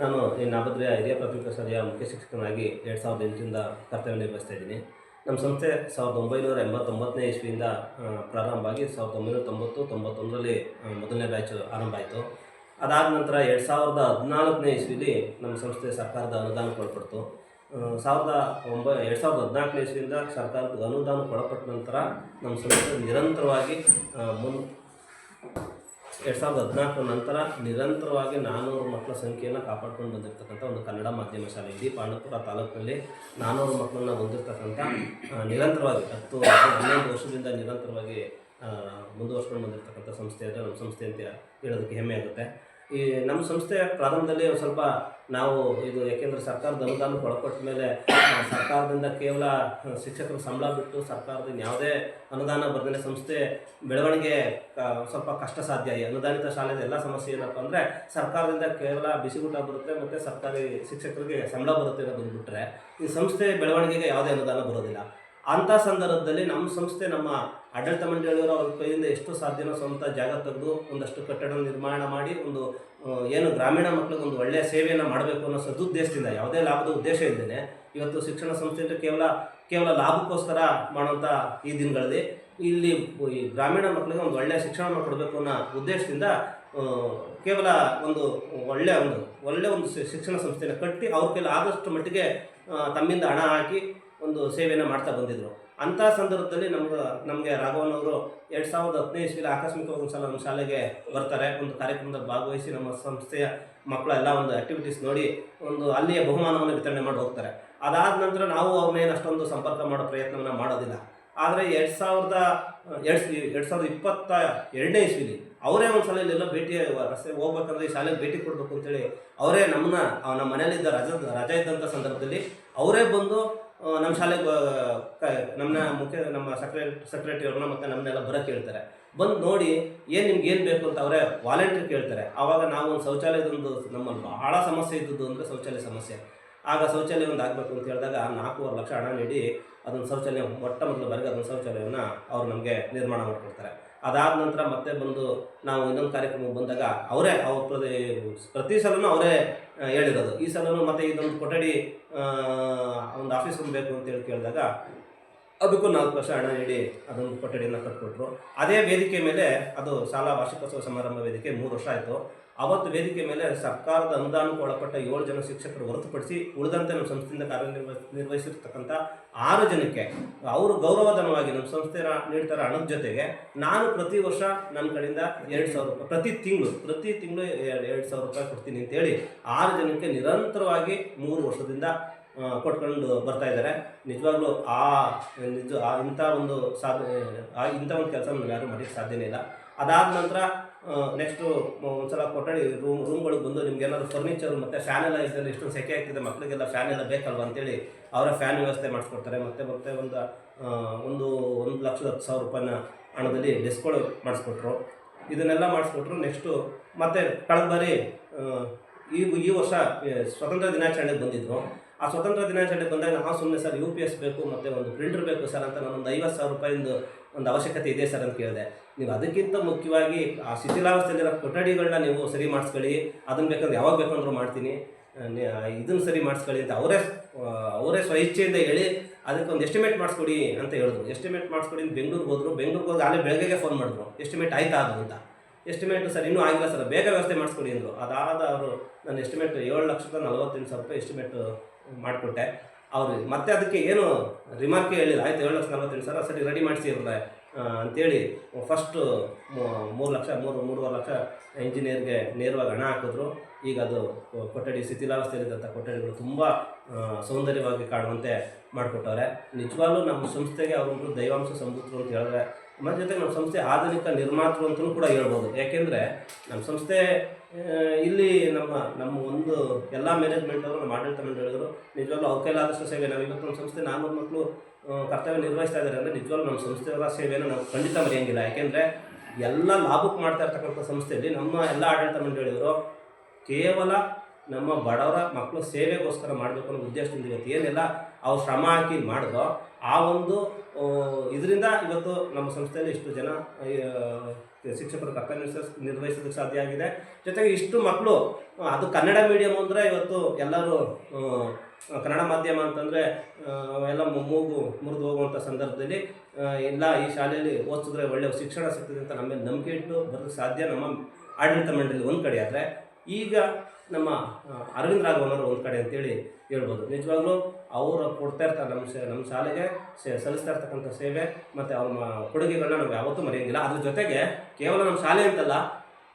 ನಾನು ಈ ನಾಭದ್ರಿಯ ಹಿರಿಯ ಪ್ರಾಥಮಿಕ ಶಾಲೆಯ ಮುಖ್ಯ ಶಿಕ್ಷಕನಾಗಿ ಎರಡು ಸಾವಿರದ ಎಂಟರಿಂದ ಕರ್ತವ್ಯ ನಿರ್ವಹಿಸ್ತಾ ಇದ್ದೀನಿ. ನಮ್ಮ ಸಂಸ್ಥೆ ಸಾವಿರದ ಒಂಬೈನೂರ ಎಂಬತ್ತೊಂಬತ್ತನೇ ಇಸ್ವಿಯಿಂದ ಪ್ರಾರಂಭ ಆಗಿ ಸಾವಿರದ ಒಂಬೈನೂರ ತೊಂಬತ್ತು ತೊಂಬತ್ತೊಂದರಲ್ಲಿ ಮೊದಲನೇ ಬ್ಯಾಚ್ ಆರಂಭ ಆಯಿತು. ಅದಾದ ನಂತರ ಎರಡು ಸಾವಿರದ ಹದಿನಾಲ್ಕನೇ ಇಸ್ವಿಲಿ ನಮ್ಮ ಸಂಸ್ಥೆ ಸರ್ಕಾರದ ಅನುದಾನ ಒಳಪಡ್ತು. ಆ, ಸಾವಿರದ ಒಂಬೈ ಎರಡು ಸಾವಿರದ ಹದಿನಾಲ್ಕನೇ ಇಸ್ವಿಯಿಂದ ಸರ್ಕಾರದ ಅನುದಾನಕ್ಕೆ ಒಳಪಟ್ಟ ನಂತರ ನಮ್ಮ ಸಂಸ್ಥೆ ನಿರಂತರವಾಗಿ ಮುನ್ ಎರಡು ಸಾವಿರದ ಹದಿನಾಲ್ಕರ ನಂತರ ನಿರಂತರವಾಗಿ ನಾನ್ನೂರು ಮಕ್ಕಳ ಸಂಖ್ಯೆಯನ್ನು ಕಾಪಾಡ್ಕೊಂಡು ಬಂದಿರತಕ್ಕಂಥ ಒಂದು ಕನ್ನಡ ಮಾಧ್ಯಮ ಶಾಲೆ. ಇಡೀ ಪಾಂಡವಪುರ ತಾಲೂಕಿನಲ್ಲಿ ನಾನ್ನೂರು ಮಕ್ಕಳನ್ನ ಹೊಂದಿರತಕ್ಕಂಥ ನಿರಂತರವಾಗಿ ಹತ್ತು ಹನ್ನೊಂದು ವರ್ಷದಿಂದ ನಿರಂತರವಾಗಿ ಮುಂದುವರ್ಸ್ಕೊಂಡು ಬಂದಿರತಕ್ಕಂಥ ಸಂಸ್ಥೆ ಅಂದರೆ ನಮ್ಮ ಸಂಸ್ಥೆ ಅಂತ ಹೇಳೋದಕ್ಕೆ ಹೆಮ್ಮೆ ಆಗುತ್ತೆ. ಈ ನಮ್ಮ ಸಂಸ್ಥೆ ಪ್ರಾರಂಭದಲ್ಲಿ ಸ್ವಲ್ಪ ನಾವು ಇದು ಯಾಕೆಂದರೆ ಸರ್ಕಾರದ ಅನುದಾನ ಒಳಪಟ್ಟ ಮೇಲೆ, ಸರ್ಕಾರದಿಂದ ಕೇವಲ ಶಿಕ್ಷಕರು ಸಂಬಳ ಬಿಟ್ಟು ಸರ್ಕಾರದಿಂದ ಯಾವುದೇ ಅನುದಾನ ಬರದೇ ಸಂಸ್ಥೆ ಬೆಳವಣಿಗೆ ಸ್ವಲ್ಪ ಕಷ್ಟ ಸಾಧ್ಯ ಈ ಅನುದಾನಿತ ಶಾಲೆಯ ಎಲ್ಲ ಸಮಸ್ಯೆ ಏನಪ್ಪ ಅಂದರೆ ಸರ್ಕಾರದಿಂದ ಕೇವಲ ಬಿಸಿಗೂಟ ಬರುತ್ತೆ ಮತ್ತು ಸರ್ಕಾರಿ ಶಿಕ್ಷಕರಿಗೆ ಸಂಬಳ ಬರುತ್ತೆ ಅನ್ನೋದು ಬಂದುಬಿಟ್ರೆ ಈ ಸಂಸ್ಥೆ ಬೆಳವಣಿಗೆಗೆ ಯಾವುದೇ ಅನುದಾನ ಬರೋದಿಲ್ಲ. ಅಂಥ ಸಂದರ್ಭದಲ್ಲಿ ನಮ್ಮ ಸಂಸ್ಥೆ, ನಮ್ಮ ಆಡಳಿತ ಮಂಡಳಿಯವರು ಅವ್ರ ಕೈಯಿಂದ ಎಷ್ಟು ಸಾಧ್ಯನೋ ಸ್ವಂತ ಜಾಗ ತೆಗೆದು ಒಂದಷ್ಟು ಕಟ್ಟಡ ನಿರ್ಮಾಣ ಮಾಡಿ, ಒಂದು ಏನು ಗ್ರಾಮೀಣ ಮಕ್ಕಳಿಗೆ ಒಂದು ಒಳ್ಳೆಯ ಸೇವೆಯನ್ನು ಮಾಡಬೇಕು ಅನ್ನೋ ಸದುದ್ದೇಶದಿಂದ, ಯಾವುದೇ ಲಾಭದ ಉದ್ದೇಶ ಇದ್ದೇನೆ ಇವತ್ತು ಶಿಕ್ಷಣ ಸಂಸ್ಥೆ ಕೇವಲ ಕೇವಲ ಲಾಭಕ್ಕೋಸ್ಕರ ಮಾಡುವಂಥ ಈ ದಿನಗಳಲ್ಲಿ ಇಲ್ಲಿ ಈ ಗ್ರಾಮೀಣ ಮಕ್ಕಳಿಗೆ ಒಂದು ಒಳ್ಳೆಯ ಶಿಕ್ಷಣವನ್ನು ಕೊಡಬೇಕು ಅನ್ನೋ ಉದ್ದೇಶದಿಂದ ಕೇವಲ ಒಂದು ಒಳ್ಳೆಯ ಒಂದು ಒಳ್ಳೆಯ ಒಂದು ಶಿಕ್ಷಣ ಸಂಸ್ಥೆಯನ್ನು ಕಟ್ಟಿ ಅವ್ರ ಕೈಲಿ ಆದಷ್ಟು ಮಟ್ಟಿಗೆ ತಮ್ಮಿಂದ ಹಣ ಹಾಕಿ ಒಂದು ಸೇವೆಯನ್ನು ಮಾಡ್ತಾ ಬಂದಿದ್ರು. ಅಂಥ ಸಂದರ್ಭದಲ್ಲಿ ನಮ್ಗೆ, ನಮಗೆ ರಾಘವನವರು ಎರಡು ಸಾವಿರದ ಹತ್ತನೇ ಇಸ್ವಿಲಿ ಆಕಸ್ಮಿಕವಾಗಿ ಒಂದು ಸಲ ನಮ್ಮ ಶಾಲೆಗೆ ಬರ್ತಾರೆ. ಒಂದು ಕಾರ್ಯಕ್ರಮದಲ್ಲಿ ಭಾಗವಹಿಸಿ ನಮ್ಮ ಸಂಸ್ಥೆಯ ಮಕ್ಕಳೆಲ್ಲ ಒಂದು ಆ್ಯಕ್ಟಿವಿಟೀಸ್ ನೋಡಿ ಒಂದು ಅಲ್ಲಿಯ ಬಹುಮಾನವನ್ನು ವಿತರಣೆ ಮಾಡಿ ಹೋಗ್ತಾರೆ. ಅದಾದ ನಂತರ ನಾವು ಅವ್ರನ್ನೇನು ಅಷ್ಟೊಂದು ಸಂಪರ್ಕ ಮಾಡೋ ಪ್ರಯತ್ನವನ್ನು ಮಾಡೋದಿಲ್ಲ. ಆದರೆ ಎರಡು ಸಾವಿರದ, ಎರಡು ಎರಡು ಸಾವಿರದ ಇಪ್ಪತ್ತ ಎರಡನೇ ಇಸ್ವಿಲಿ ಅವರೇ ಒಂದು ಸಲ ಭೇಟಿ, ರಸ್ತೆ ಹೋಗ್ಬೇಕಂದ್ರೆ ಈ ಶಾಲೆಗೆ ಭೇಟಿ ಕೊಡಬೇಕು ಅಂತೇಳಿ ಅವರೇ ನಮ್ಮನ್ನ ನಮ್ಮ ಮನೆಯಲ್ಲಿದ್ದ ರಜ, ರಜಾ ಇದ್ದಂಥ ಸಂದರ್ಭದಲ್ಲಿ ಅವರೇ ಬಂದು ನಮ್ಮ ಶಾಲೆಗೆ ನಮ್ಮನ್ನ ಮುಖ್ಯ, ನಮ್ಮ ಸೆಕ್ರೆ ಸೆಕ್ರೆಟರಿ ಅವ್ರನ್ನ ಮತ್ತು ನಮ್ಮನ್ನೆಲ್ಲ ಬರೋಕ್ಕೆ ಹೇಳ್ತಾರೆ. ಬಂದು ನೋಡಿ ಏನು ನಿಮ್ಗೆ ಏನು ಬೇಕು ಅಂತ ಅವರೇ ವಾಲಂಟಿಯರ್ ಕೇಳ್ತಾರೆ. ಆವಾಗ ನಾವು ಒಂದು ಶೌಚಾಲಯದೊಂದು ನಮ್ಮಲ್ಲಿ ಬಹಳ ಸಮಸ್ಯೆ ಇದ್ದದ್ದು ಅಂದರೆ ಶೌಚಾಲಯ ಸಮಸ್ಯೆ. ಆಗ ಶೌಚಾಲಯ ಒಂದು ಆಗಬೇಕು ಅಂತ ಹೇಳಿದಾಗ ನಾಲ್ಕೂವರೆ ಲಕ್ಷ ಹಣ ನೀಡಿ ಅದೊಂದು ಶೌಚಾಲಯ, ಮೊಟ್ಟ ಮೊದಲು ಬರೆದು ಅದೊಂದು ಶೌಚಾಲಯವನ್ನು ಅವ್ರು ನಮಗೆ ನಿರ್ಮಾಣ ಮಾಡಿಕೊಡ್ತಾರೆ. ಅದಾದ ನಂತರ ಮತ್ತೆ ಬಂದು ನಾವು ಇನ್ನೊಂದು ಕಾರ್ಯಕ್ರಮಕ್ಕೆ ಬಂದಾಗ ಅವರೇ ಅವ್ರ ಪ್ರತಿ ಪ್ರತಿ ಸಲನೂ ಅವರೇ ಹೇಳಿರೋದು. ಈ ಸಲನೂ ಮತ್ತೆ ಇದೊಂದು ಕೊಠಡಿ ಒಂದು ಆಫೀಸ್ ಒಂದು ಬೇಕು ಅಂತೇಳಿ ಕೇಳಿದಾಗ ಅದಕ್ಕೂ ನಾಲ್ಕು ವರ್ಷ ಹಣ ನೀಡಿ ಅದೊಂದು ಕೊಠಡಿಯನ್ನು ಕಟ್ಕೊಟ್ರು ಅದೇ ವೇದಿಕೆ ಮೇಲೆ ಅದು ಶಾಲಾ ವಾರ್ಷಿಕೋತ್ಸವ ಸಮಾರಂಭ ವೇದಿಕೆ ಮೂರು ವರ್ಷ ಆಯಿತು. ಅವತ್ತು ವೇದಿಕೆ ಮೇಲೆ ಸರ್ಕಾರದ ಅನುದಾನಕ್ಕೆ ಒಳಪಟ್ಟ ಏಳು ಜನ ಶಿಕ್ಷಕರು ಹೊರತುಪಡಿಸಿ ಉಳಿದಂತೆ ನಮ್ಮ ಸಂಸ್ಥೆಯಿಂದ ಕಾರ್ಯನಿರ್ವ ನಿರ್ವಹಿಸಿರ್ತಕ್ಕಂಥ ಆರು ಜನಕ್ಕೆ ಅವರು ಗೌರವಧನವಾಗಿ ನಮ್ಮ ಸಂಸ್ಥೆ ನೀಡ್ತಾರೆ ಹಣದ ಜೊತೆಗೆ ನಾನು ಪ್ರತಿ ವರ್ಷ ನನ್ನ ಕಡೆಯಿಂದ ಎರಡು ಸಾವಿರ ರೂಪಾಯಿ ಪ್ರತಿ ತಿಂಗಳು ಪ್ರತಿ ತಿಂಗಳು ಎರಡು ಸಾವಿರ ರೂಪಾಯಿ ಕೊಡ್ತೀನಿ ಅಂತೇಳಿ ಆರು ಜನಕ್ಕೆ ನಿರಂತರವಾಗಿ ಮೂರು ವರ್ಷದಿಂದ ಕೊಟ್ಕೊಂಡು ಬರ್ತಾ ಇದ್ದಾರೆ. ನಿಜವಾಗ್ಲೂ ಆ, ನಿಜ, ಆ ಇಂಥ ಒಂದು ಸಾಧ ಆ ಇಂಥ ಒಂದು ಕೆಲಸ ಯಾರು ಮಾಡಲಿಕ್ಕೆ ಸಾಧ್ಯನೇ ಇಲ್ಲ. ಅದಾದ ನಂತರ ನೆಕ್ಸ್ಟು ಒಂದ್ಸಲ ಕೊಠಡಿ ರೂಮ್ ರೂಮ್ಗಳಿಗೆ ಬಂದು ನಿಮ್ಗೆ ಏನಾದ್ರು ಫರ್ನಿಚರ್ ಮತ್ತು ಫ್ಯಾನ್ ಎಲ್ಲ ಇದ್ದಲ್ಲಿ ಎಷ್ಟೊಂದು ಸೆಕೆ ಆಗ್ತಿದೆ ಮಕ್ಕಳಿಗೆಲ್ಲ ಫ್ಯಾನ್ ಎಲ್ಲ ಬೇಕಲ್ವಾ ಅಂತೇಳಿ ಅವರ ಫ್ಯಾನ್ ವ್ಯವಸ್ಥೆ ಮಾಡಿಸ್ಕೊಡ್ತಾರೆ. ಮತ್ತು, ಮತ್ತೆ ಒಂದು ಒಂದು ಒಂದು ಲಕ್ಷದ ಹತ್ತು ಸಾವಿರ ರೂಪಾಯಿನ ಹಣದಲ್ಲಿ ಡೆಸ್ಕ್ಗಳು ಮಾಡಿಸ್ಕೊಟ್ರು. ಇದನ್ನೆಲ್ಲ ಮಾಡಿಸ್ಕೊಟ್ರು ನೆಕ್ಸ್ಟು ಮತ್ತೆ ಕಳೆದ ಬಾರಿ ಈ ಈ ವರ್ಷ ಸ್ವತಂತ್ರ ದಿನಾಚರಣೆಗೆ ಬಂದಿದ್ರು. ಆ ಸ್ವತಂತ್ರ ದಿನಾಚರಣೆಗೆ ಬಂದಾಗ ನಾವು ಸುಮ್ಮನೆ ಸರ್ ಯು ಪಿ ಎಸ್ ಬೇಕು, ಮತ್ತು ಒಂದು ಪ್ರಿಂಟರ್ ಬೇಕು ಸರ್ ಅಂತ ನಾನೊಂದು ಐವತ್ತು ಸಾವಿರ ರೂಪಾಯಿಂದು ಒಂದು ಅವಶ್ಯಕತೆ ಇದೆ ಸರ್ ಅಂತ ಕೇಳಿದೆ. ನೀವು ಅದಕ್ಕಿಂತ ಮುಖ್ಯವಾಗಿ ಆ ಶಿಥಿಲಾವಸ್ಥೆಯಲ್ಲಿರೋ ಕೊಠಡಿಗಳನ್ನ ನೀವು ಸರಿ ಮಾಡಿಸ್ಕೊಳ್ಳಿ. ಅದನ್ನು ಬೇಕಂದ್ರೆ ಯಾವಾಗ ಬೇಕಂದ್ರೂ ಮಾಡ್ತೀನಿ. ಇದನ್ನು ಸರಿ ಮಾಡಿಸ್ಕೊಳ್ಳಿ ಅಂತ ಅವರೇ ಅವರೇ ಸ್ವಇಚ್ಛೆಯಿಂದ ಹೇಳಿ ಅದಕ್ಕೆ ಒಂದು ಎಸ್ಟಿಮೇಟ್ ಮಾಡಿಸ್ಕೊಡಿ ಅಂತ ಹೇಳಿದ್ರು. ಎಸ್ಟಿಮೇಟ್ ಮಾಡಿಸ್ಕೊಡಿ ಬೆಂಗಳೂರಿಗೆ ಹೋದ್ರು. ಬೆಂಗಳೂರಿಗೆ ಹೋಗಿ ಅಲ್ಲೇ ಬೆಳಗ್ಗೆಗೆ ಫೋನ್ ಮಾಡಿದ್ರು. ಎಸ್ಟಿಮೇಟ್ ಆಯ್ತಾ ಅದು ಅಂತ. ಎಸ್ಟಿಮೇಟ್ ಸರ್ ಇನ್ನೂ ಆಗಿಲ್ಲ ಸರ್. ಬೇಗ ವ್ಯವಸ್ಥೆ ಮಾಡಿಸ್ಕೊಡಿ ಅಂದರು. ಅದಾದ ಅವರು ನನ್ನ ಎಸ್ಟಿಮೇಟ್ ಏಳು ಲಕ್ಷದ ನಲವತ್ತೆಂಟು ಸಾವಿರ ರೂಪಾಯಿ ಎಸ್ಟಿಮೇಟ್ ಮಾಡಿಕೊಟ್ಟೆ. ಅವರು ಮತ್ತೆ ಅದಕ್ಕೆ ಏನು ರಿಮಾರ್ಕ್ ಹೇಳಿಲ್ಲ. ಆಯ್ತು, ಏಳು ಲಕ್ಷ ನಲವತ್ತೆಂಟು ಸಾವಿರ ಸರಿ ರೆಡಿ ಮಾಡಿಸಿ ಇರಲ್ಲ ಅಂತೇಳಿ ಫಸ್ಟು ಮೂರು ಲಕ್ಷ, ಮೂರು, ಮೂರುವರೆ ಲಕ್ಷ ಇಂಜಿನಿಯರ್ಗೆ ನೇರವಾಗಿ ಹಣ ಹಾಕಿದ್ರು. ಈಗ ಅದು ಕೊಠಡಿ ಶಿಥಿಲಾವಸ್ಥೆಯಲ್ಲಿದ್ದಂಥ ಕೊಠಡಿಗಳು ತುಂಬ ಸೌಂದರ್ಯವಾಗಿ ಕಾಣುವಂತೆ ಮಾಡಿಕೊಟ್ಟವ್ರೆ. ನಿಜವಾಗ್ಲೂ ನಮ್ಮ ಸಂಸ್ಥೆಗೆ ಅವರೊಬ್ಬರು ದೈವಾಂಶ ಸಂಬೂತರು ಅಂತ ಹೇಳಿದ್ರೆ ಮತ್ತು ಜೊತೆಗೆ ನಮ್ಮ ಸಂಸ್ಥೆ ಆಧುನಿಕ ನಿರ್ಮಾತೃ ಅಂತಲೂ ಕೂಡ ಹೇಳ್ಬೋದು. ಯಾಕೆಂದರೆ ನಮ್ಮ ಸಂಸ್ಥೆ ಇಲ್ಲಿ ನಮ್ಮ ನಮ್ಮ ಒಂದು ಎಲ್ಲ ಮ್ಯಾನೇಜ್ಮೆಂಟ್ ಅವರು, ನಮ್ಮ ಆಡಳಿತ ಮಂಡಳಿಗಳು ನಿಜವಾಗ್ಲೂ ಅವ್ರ ಕೈಲಾದಷ್ಟು ಸೇವೆ. ನಾವು ಇವತ್ತು ನಮ್ಮ ಸಂಸ್ಥೆ ನಾನ್ನೂರು ಮಕ್ಕಳು ಕರ್ತವ್ಯ ನಿರ್ವಹಿಸ್ತಾ ಇದ್ದಾರೆ ಅಂದರೆ ನಿಜವಾಗ್ಲೂ ನಮ್ಮ ಸಂಸ್ಥೆಯವರ ಸೇವೆಯನ್ನು ನಾವು ಖಂಡಿತ ಮರೆಯಂಗಿಲ್ಲ. ಯಾಕೆಂದರೆ ಎಲ್ಲ ಲಾಭಕ್ಕೆ ಮಾಡ್ತಾ ಇರ್ತಕ್ಕಂಥ ಸಂಸ್ಥೆಯಲ್ಲಿ ನಮ್ಮ ಎಲ್ಲ ಆಡಳಿತ ಮಂಡಳಿಯವರು ಕೇವಲ ನಮ್ಮ ಬಡವರ ಮಕ್ಕಳು ಸೇವೆಗೋಸ್ಕರ ಮಾಡಬೇಕು ಅನ್ನೋ ಉದ್ದೇಶದಿಂದ ಇವತ್ತು ಏನೆಲ್ಲ ಅವ್ರು ಶ್ರಮ ಹಾಕಿ ಮಾಡಿದ್ರು ಆ ಒಂದು ಇದರಿಂದ ಇವತ್ತು ನಮ್ಮ ಸಂಸ್ಥೆಯಲ್ಲಿ ಇಷ್ಟು ಜನ ಶಿಕ್ಷಕರು ಕರ್ತವ್ಯ ನಿರ್ವಹಿಸ, ನಿರ್ವಹಿಸೋದಕ್ಕೆ ಸಾಧ್ಯ ಆಗಿದೆ. ಜೊತೆಗೆ ಇಷ್ಟು ಮಕ್ಕಳು ಅದು ಕನ್ನಡ ಮೀಡಿಯಮ್ ಅಂದರೆ ಇವತ್ತು ಎಲ್ಲರೂ ಕನ್ನಡ ಮಾಧ್ಯಮ ಅಂತಂದರೆ ಎಲ್ಲ ಮೂಗು ಮುರಿದು ಹೋಗುವಂಥ ಸಂದರ್ಭದಲ್ಲಿ ಎಲ್ಲ ಈ ಶಾಲೆಯಲ್ಲಿ ಓದಿಸಿದ್ರೆ ಒಳ್ಳೆಯ ಶಿಕ್ಷಣ ಸಿಗ್ತದೆ ಅಂತ ನಮ್ಮ ಮೇಲೆ ನಂಬಿಕೆ ಇಟ್ಟು ಬರೋದಕ್ಕೆ ಸಾಧ್ಯ ನಮ್ಮ ಆಡಳಿತ ಮಂಡಳಿ ಒಂದು ಕಡೆ ಆದರೆ, ಈಗ ನಮ್ಮ ಅರವಿಂದ ರಾಘವನವರು ಒಂದು ಕಡೆ ಅಂತೇಳಿ ಹೇಳ್ಬೋದು. ನಿಜವಾಗ್ಲೂ ಅವರು ಕೊಡ್ತಾ ಇರ್ತಾರೆ ನಮ್ಮ ಸೇ, ನಮ್ಮ ಶಾಲೆಗೆ ಸೇ, ಸಲ್ಲಿಸ್ತಾ ಇರ್ತಕ್ಕಂಥ ಸೇವೆ ಮತ್ತು ಅವ್ರ ಕೊಡುಗೆಗಳನ್ನ ನಾವು ಯಾವತ್ತೂ ಮರೆಯೋಂಗಿಲ್ಲ. ಅದ್ರ ಜೊತೆಗೆ ಕೇವಲ ನಮ್ಮ ಶಾಲೆ ಅಂತಲ್ಲ,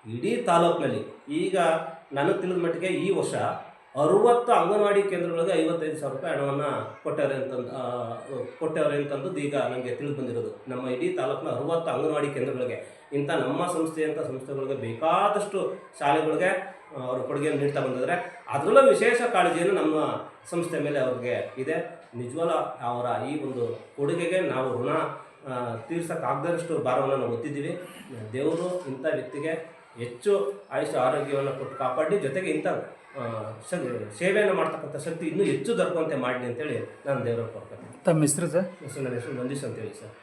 ಇಡೀ ತಾಲೂಕಿನಲ್ಲಿ ಈಗ ನನಗೆ ತಿಳಿದ ಮಟ್ಟಿಗೆ ಈ ವರ್ಷ ಅರುವತ್ತು ಅಂಗನವಾಡಿ ಕೇಂದ್ರಗಳಿಗೆ ಐವತ್ತೈದು ಸಾವಿರ ರೂಪಾಯಿ ಹಣವನ್ನು ಕೊಟ್ಟವ್ರೆ ಅಂತಂದು ಕೊಟ್ಟವ್ರೆ ಅಂತಂದು ಈಗ ನನಗೆ ತಿಳಿದು ಬಂದಿರೋದು. ನಮ್ಮ ಇಡೀ ತಾಲೂಕಿನ ಅರುವತ್ತು ಅಂಗನವಾಡಿ ಕೇಂದ್ರಗಳಿಗೆ ಇಂಥ ನಮ್ಮ ಸಂಸ್ಥೆಯಂಥ ಸಂಸ್ಥೆಗಳಿಗೆ ಬೇಕಾದಷ್ಟು ಶಾಲೆಗಳಿಗೆ ಅವರು ಕೊಡುಗೆಯನ್ನು ನೀಡ್ತಾ ಬಂದಿದ್ದಾರೆ. ಅದರಲ್ಲೂ ವಿಶೇಷ ಕಾಳಜಿಯನ್ನು ನಮ್ಮ ಸಂಸ್ಥೆ ಮೇಲೆ ಅವ್ರಿಗೆ ಇದೆ. ನಿಜವಲ್ಲ ಅವರ ಈ ಒಂದು ಕೊಡುಗೆಗೆ ನಾವು ಋಣ ತೀರ್ಸೋಕ್ಕಾಗದಷ್ಟು ಭಾರವನ್ನು ನಾವು ಒತ್ತಿದ್ದೀವಿ. ದೇವರು ಇಂಥ ವ್ಯಕ್ತಿಗೆ ಹೆಚ್ಚು ಆಯುಷ್ಯ ಆರೋಗ್ಯವನ್ನು ಕೊಟ್ಟು ಕಾಪಾಡಿ ಜೊತೆಗೆ ಇಂಥ ಸೇವೆಯನ್ನು ಮಾಡ್ತಕ್ಕಂಥ ಶಕ್ತಿ ಇನ್ನೂ ಹೆಚ್ಚು ದೊರಕುವಂತೆ ಮಾಡಲಿ ಅಂತೇಳಿ ನಾನು ದೇವರ ಕೊಡ್ತೇನೆ ತಮ್ಮ ಹೆಸರು ಸರ್? ಹೆಸರು ನನ್ನ ಹೆಸರು ನಂದೀಶ್ ಅಂತೇಳಿ ಸರ್.